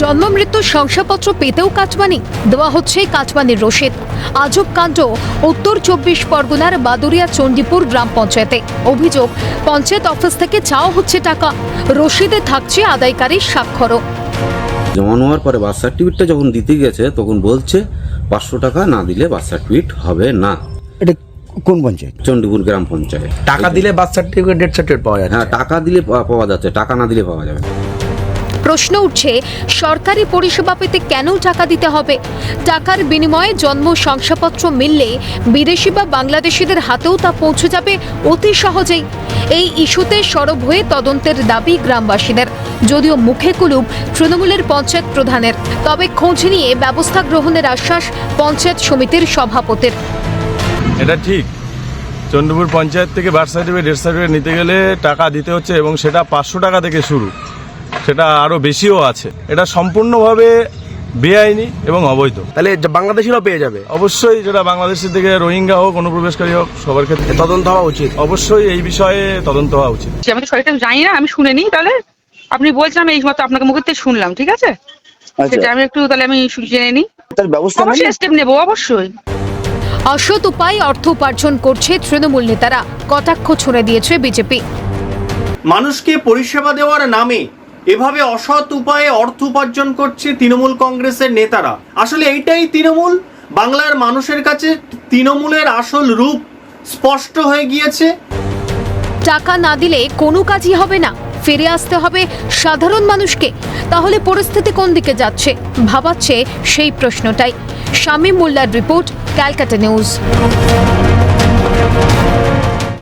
জন্ম মৃত্যু শংসাপত্র পেতেও কাটমানি। দেওয়া হচ্ছে কাটমানির রসিদ। আজব কাণ্ড উত্তর চব্বিশ পরগনার বাদুরিয়া চণ্ডীপুর গ্রাম পঞ্চায়েতে। অভিযোগ পঞ্চায়েত অফিস থেকে চাওয়া হচ্ছে টাকা। রসিদে থাকছে আদায়কারীর স্বাক্ষরও। জমা নেওয়ার পরে বার্থ সার্টিফিকেটটা যখন দিতে গেছে তখন বলছে পাঁচশো টাকা না দিলে বার্থ সার্টিফিকেট হবে না। এটা কোন পঞ্চায়েত? চণ্ডীপুর গ্রাম পঞ্চায়েত। টাকা দিলে বার্থ সার্টিফিকেট ডেথ সার্টিফিকেট পাওয়া যাচ্ছে? হ্যাঁ টাকা দিলে পাওয়া যাচ্ছে টাকা না দিলে পাওয়া যাবে। না। প্রশ্ন উঠছে, সরকারি পরিষেবা পেতে কেন টাকা দিতে হবে? টাকার বিনিময়ে জন্ম শংসাপত্র মিললে বিদেশি বা বাংলাদেশিদের হাতেও তা পৌঁছে যাবে অতি সহজেই। এই ইস্যুতে সরব হয়ে তদন্তের দাবি গ্রামবাসীদের। যদিও মুখে কুলুপ, তৃণমূলের পঞ্চায়েত প্রধানের। তবে খোঁজ নিয়ে ব্যবস্থা গ্রহণের আশ্বাস পঞ্চায়েত সমিতির সভাপতির। এটা ঠিক। চন্দ্রপুর পঞ্চায়েত থেকে বার্থ সার্টিফিকেট ডেথ সার্টিফিকেট নিতে গেলে টাকা দিতে হচ্ছে এবং সেটা পাঁচশো টাকা থেকে শুরু। সেটা আরও বেশিও আছে। এটা সম্পূর্ণভাবে বেআইনি এবং অবৈধ। তাহলে যে বাংলাদেশিরাও পেয়ে যাবে? অবশ্যই যেটা বাংলাদেশের থেকে রোহিঙ্গা হোক অনুপ্রবেশকারী হোক সবার ক্ষেত্রে। তদন্ত হওয়া উচিত। অবশ্যই এই বিষয়ে তদন্ত হওয়া উচিত। আমি তো সঠিকটা জানি না আমি শুনে নিই তাহলে। আপনি বলছেন আমি এই মাত্র আপনাকে মুখের থেকে শুনলাম ঠিক আছে? সেটা আমি একটু তাহলে আমি জেনে নিই। তার ব্যবস্থা অবশ্যই স্টেপ নেব অবশ্যই। অসৎ উপায় অর্থ উপার্জন করছে তৃণমূল নেতারা। কটাক্ষ ছুড়ে দিয়েছে বিজেপি। মানুষকে পরিষেবা দেওয়ার নামে এভাবে অসৎ উপায়ে অর্থ উপার্জন করছে তৃণমূল কংগ্রেসের নেতারা। আসলে এইটাই তৃণমূল? বাংলার মানুষের কাছে তৃণমূলের আসল রূপ স্পষ্ট হয়ে গিয়েছে? টাকা না দিলে কোনো কাজই হবে না। ফিরে আসতে হবে সাধারণ মানুষকে। তাহলে পরিস্থিতি কোন দিকে যাচ্ছে? ভাবাচ্ছে সেই প্রশ্নটাই। শামীম মোল্লার রিপোর্ট, ক্যালকাটা নিউজ।